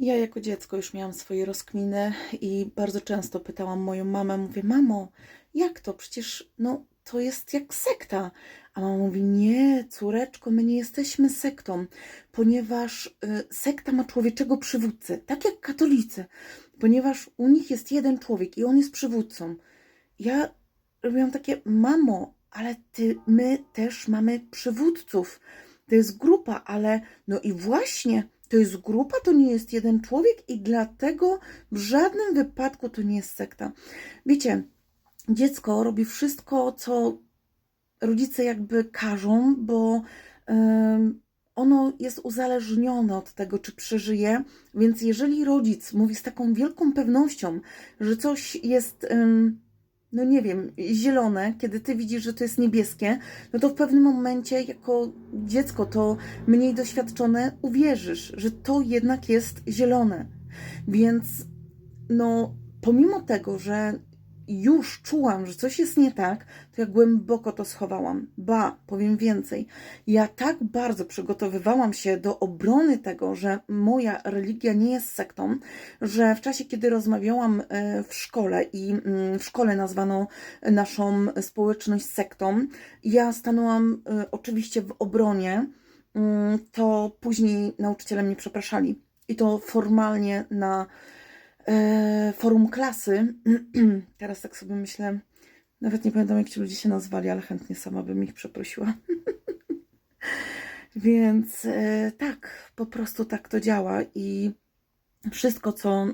Ja jako dziecko już miałam swoje rozkminy i bardzo często pytałam moją mamę, mówię, mamo, jak to? Przecież no, to jest jak sekta. A mama mówi, nie, córeczko, my nie jesteśmy sektą, ponieważ y, sekta ma człowieczego przywódcę, tak jak katolicy, ponieważ u nich jest jeden człowiek i on jest przywódcą. Ja robiłam takie, mamo, ale ty, my też mamy przywódców. To jest grupa, ale no i właśnie to jest grupa, to nie jest jeden człowiek i dlatego w żadnym wypadku to nie jest sekta. Wiecie, dziecko robi wszystko, co rodzice jakby każą, bo ono jest uzależnione od tego, czy przeżyje. Więc jeżeli rodzic mówi z taką wielką pewnością, że coś jest, no nie wiem, zielone, kiedy ty widzisz, że to jest niebieskie, no to w pewnym momencie, jako dziecko, to mniej doświadczone, uwierzysz, że to jednak jest zielone. Więc no, pomimo tego, że już czułam, że coś jest nie tak, to ja głęboko to schowałam. Ba, powiem więcej. Ja tak bardzo przygotowywałam się do obrony tego, że moja religia nie jest sektą, że w czasie, kiedy rozmawiałam e, w szkole i mm, w szkole nazwano naszą społeczność sektą, ja stanęłam e, oczywiście w obronie, mm, to później nauczyciele mnie przepraszali. I to formalnie na forum klasy. Teraz tak sobie myślę, nawet nie pamiętam jak ci ludzie się nazwali, ale chętnie sama bym ich przeprosiła. Więc e, tak, po prostu tak to działa i wszystko, co y,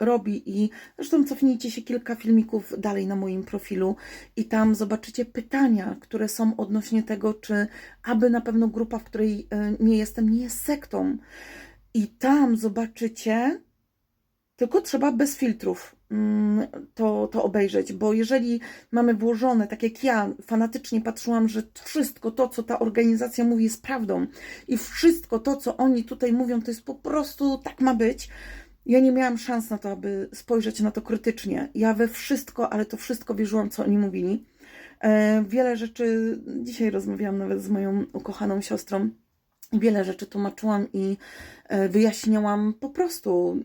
robi i zresztą cofnijcie się kilka filmików dalej na moim profilu i tam zobaczycie pytania, które są odnośnie tego, czy aby na pewno grupa, w której y, nie jestem, nie jest sektą. I tam zobaczycie, tylko trzeba bez filtrów mm, to, to obejrzeć, bo jeżeli mamy włożone, tak jak ja fanatycznie patrzyłam, że wszystko to, co ta organizacja mówi, jest prawdą i wszystko to, co oni tutaj mówią, to jest po prostu tak ma być. Ja nie miałam szans na to, aby spojrzeć na to krytycznie. Ja we wszystko, ale to wszystko wierzyłam, co oni mówili. E, wiele rzeczy, dzisiaj rozmawiałam nawet z moją ukochaną siostrą, wiele rzeczy tłumaczyłam i e, wyjaśniałam po prostu,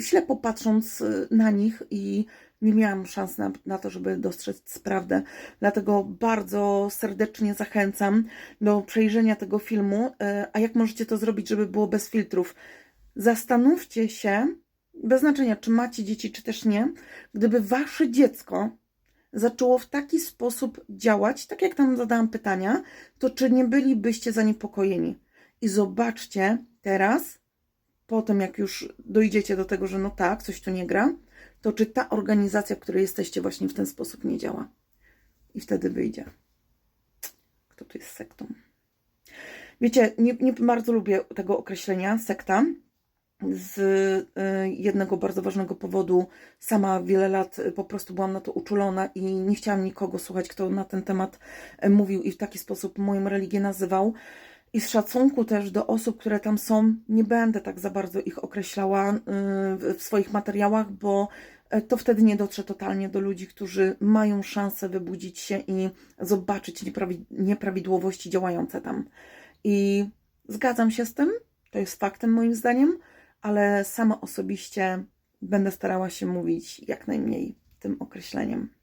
ślepo patrząc e, na nich i nie miałam szans na, na to, żeby dostrzec prawdę. Dlatego bardzo serdecznie zachęcam do przejrzenia tego filmu. E, A jak możecie to zrobić, żeby było bez filtrów? Zastanówcie się, bez znaczenia, czy macie dzieci, czy też nie, gdyby wasze dziecko zaczęło w taki sposób działać, tak jak tam zadałam pytania, to czy nie bylibyście zaniepokojeni? I zobaczcie teraz, po tym jak już dojdziecie do tego, że no tak, coś tu nie gra, to czy ta organizacja, w której jesteście, właśnie w ten sposób nie działa. I wtedy wyjdzie. Kto tu jest sektą? Wiecie, nie, nie bardzo lubię tego określenia sekta. Z y, jednego bardzo ważnego powodu sama wiele lat y, po prostu byłam na to uczulona i nie chciałam nikogo słuchać, kto na ten temat y, mówił i w taki sposób moją religię nazywał. I z szacunku też do osób, które tam są, nie będę tak za bardzo ich określała y, w swoich materiałach, bo e, to wtedy nie dotrze totalnie do ludzi, którzy mają szansę wybudzić się i zobaczyć nieprawi- nieprawidłowości działające tam. I zgadzam się z tym, to jest faktem moim zdaniem, ale sama osobiście będę starała się mówić jak najmniej tym określeniem.